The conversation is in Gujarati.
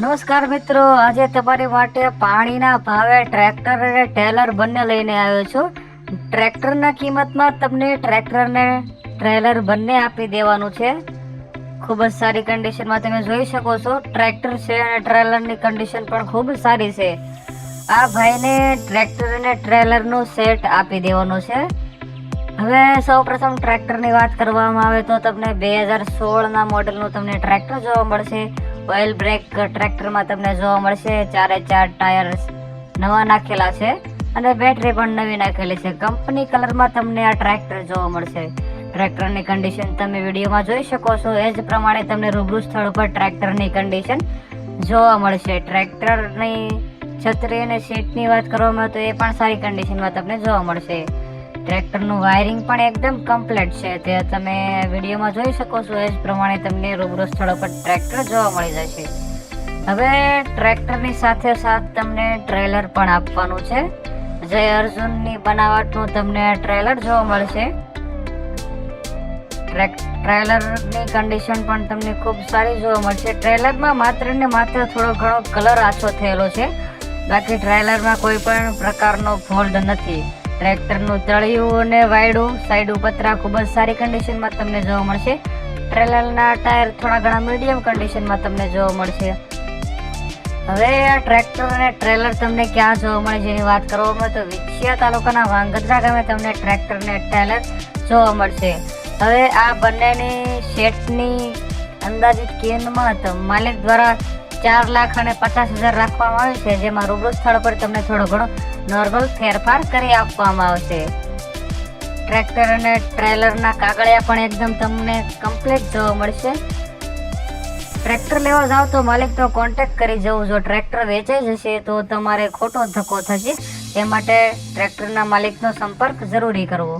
નમસ્કાર મિત્રો, આજે તમારી માટે પાણીના ભાવે ટ્રેક્ટર અને ટ્રેલર બંને લઈને આવ્યો છું. ટ્રેક્ટરના કિંમતમાં તમને ટ્રેક્ટરને ટ્રેલર બંને આપી દેવાનું છે. ખૂબ જ સારી કન્ડિશનમાં તમે જોઈ શકો છો, ટ્રેક્ટર છે અને ટ્રેલરની કન્ડિશન પણ ખૂબ સારી છે. આ ભાઈને ટ્રેક્ટર અને ટ્રેલરનું સેટ આપી દેવાનું છે. હવે સૌપ્રથમ ટ્રેક્ટરની વાત કરવામાં આવે તો તમને બે હજાર સોળના મોડલનું તમને ટ્રેક્ટર જોવા મળશે. ઓઇલ બ્રેક ટ્રેક્ટરમાં તમને જોવા મળશે. ચારે ચાર ટાયર નવા નાખેલા છે અને બેટરી પણ નવી નાખેલી છે. કંપની કલરમાં તમને આ ટ્રેક્ટર જોવા મળશે. ટ્રેક્ટરની કન્ડિશન તમે વિડીયોમાં જોઈ શકો છો. એ જ પ્રમાણે તમને રૂબરૂ સ્થળ ઉપર ટ્રેક્ટરની કન્ડિશન જોવા મળશે. ટ્રેક્ટરની છત્રી અને સીટની વાત કરવામાં તો એ પણ સારી કન્ડિશનમાં તમને જોવા મળશે. ટ્રેક્ટરનું વાયરિંગ પણ એકદમ કમ્પ્લીટ છે. તે તમે વિડીયોમાં જોઈ શકો છો. એ જ પ્રમાણે તમને રૂબરૂ સ્થળો પર ટ્રેક્ટર જોવા મળી જશે. હવે ટ્રેક્ટરની સાથે સાથ તમને ટ્રેલર પણ આપવાનું છે. જય અર્જુનની બનાવટનું તમને ટ્રેલર જોવા મળશે. ટ્રેલરની કન્ડિશન પણ તમને ખૂબ સારી જોવા મળશે. ટ્રેલરમાં માત્ર ને માત્ર થોડો ઘણો કલર આછો થયેલો છે. બાકી ટ્રેલરમાં કોઈ પણ પ્રકારનો ફોલ્ડ નથી. ટ્રેક્ટરનું તળિયું અને વાયડું સાઈડ પતરા ખૂબ જ સારી કન્ડિશનમાં તમને જોવા મળશે. ટ્રેલરના ટાયર થોડા ઘણા મીડિયમ કન્ડિશનમાં તમને જોવા મળશે. હવે આ ટ્રેક્ટર અને ટ્રેલર તમને ક્યાં જોવા મળે જેની વાત કરવામાં તો વિછિયા તાલુકાના વાંગધ્રા ગામે તમને ટ્રેક્ટર અને ટ્રેલર જોવા મળશે. હવે આ બંનેની શેટની અંદાજિત કિંમત માલિક દ્વારા ચાર લાખ અને પચાસ હજાર રાખવામાં આવે છે, જેમાં રૂબરૂ સ્થળ પર તમને થોડો ઘણો નોર્મલ ફેરફાર કરી આપવામાં આવશે. ટ્રેક્ટર અને ટ્રેલરના કાગળિયા પણ એકદમ તમને કમ્પ્લીટ જોવા મળશે. ટ્રેક્ટર લેવા જાઓ તો માલિક તો કોન્ટેક્ટ કરી જવું, જો ટ્રેક્ટર વેચાઈ જશે તો તમારે ખોટો ધક્કો થશે. એ માટે ટ્રેક્ટરના માલિકનો સંપર્ક જરૂરી કરવો.